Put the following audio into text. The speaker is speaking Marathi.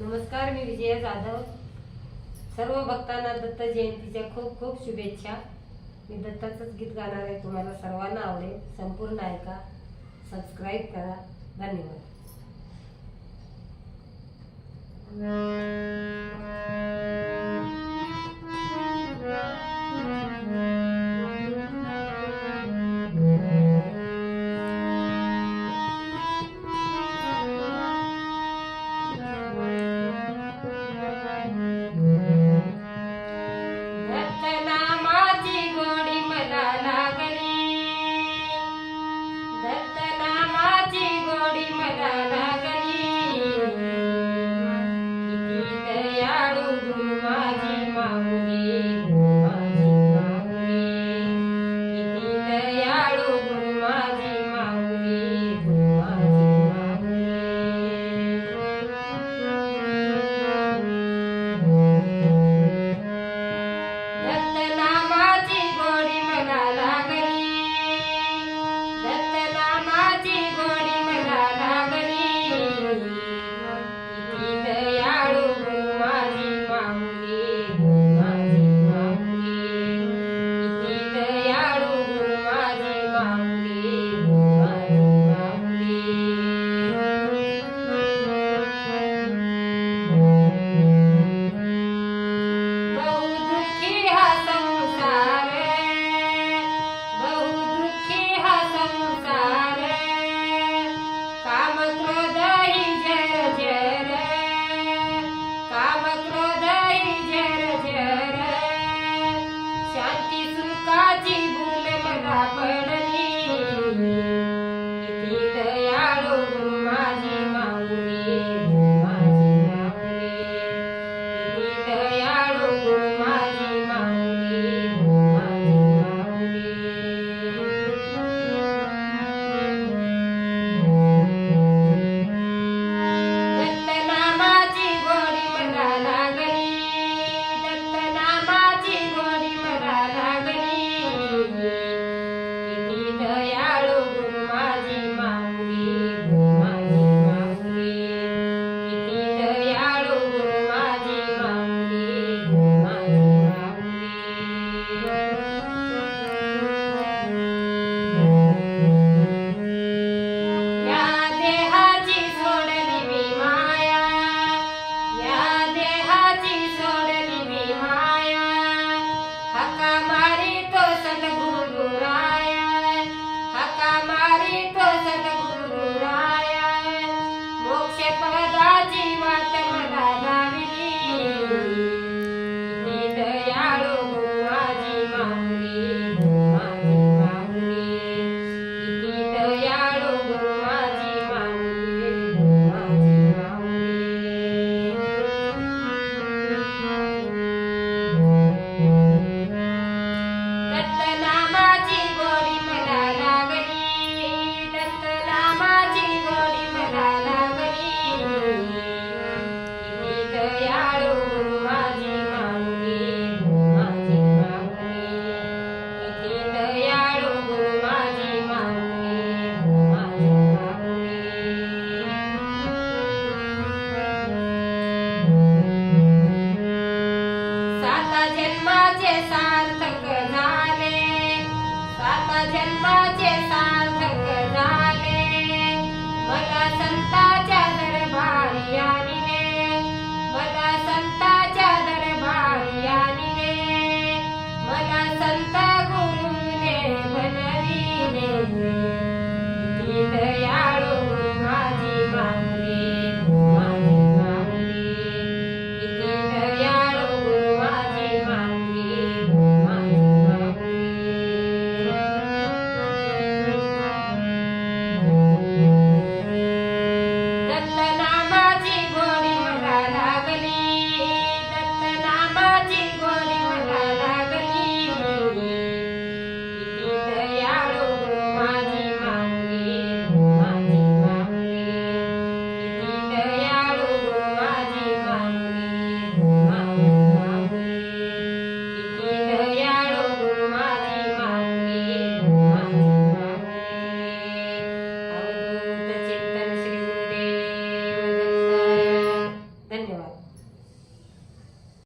नमस्कार मी विजया जाधव. सर्व भक्तांना दत्त जयंतीच्या खूप खूप शुभेच्छा. मी दत्ताचंच गीत गाणार आहे तुम्हाला सर्वांना आवडेल. संपूर्ण ऐका सबस्क्राईब करा. धन्यवाद. जन्माचे सार्थक झाले. सात जन्माचे सार्थक झाले. मला संताच्या दरबारी आणले. मला संताच्या दरबारी आणले. मला संत गुरुने बनविले.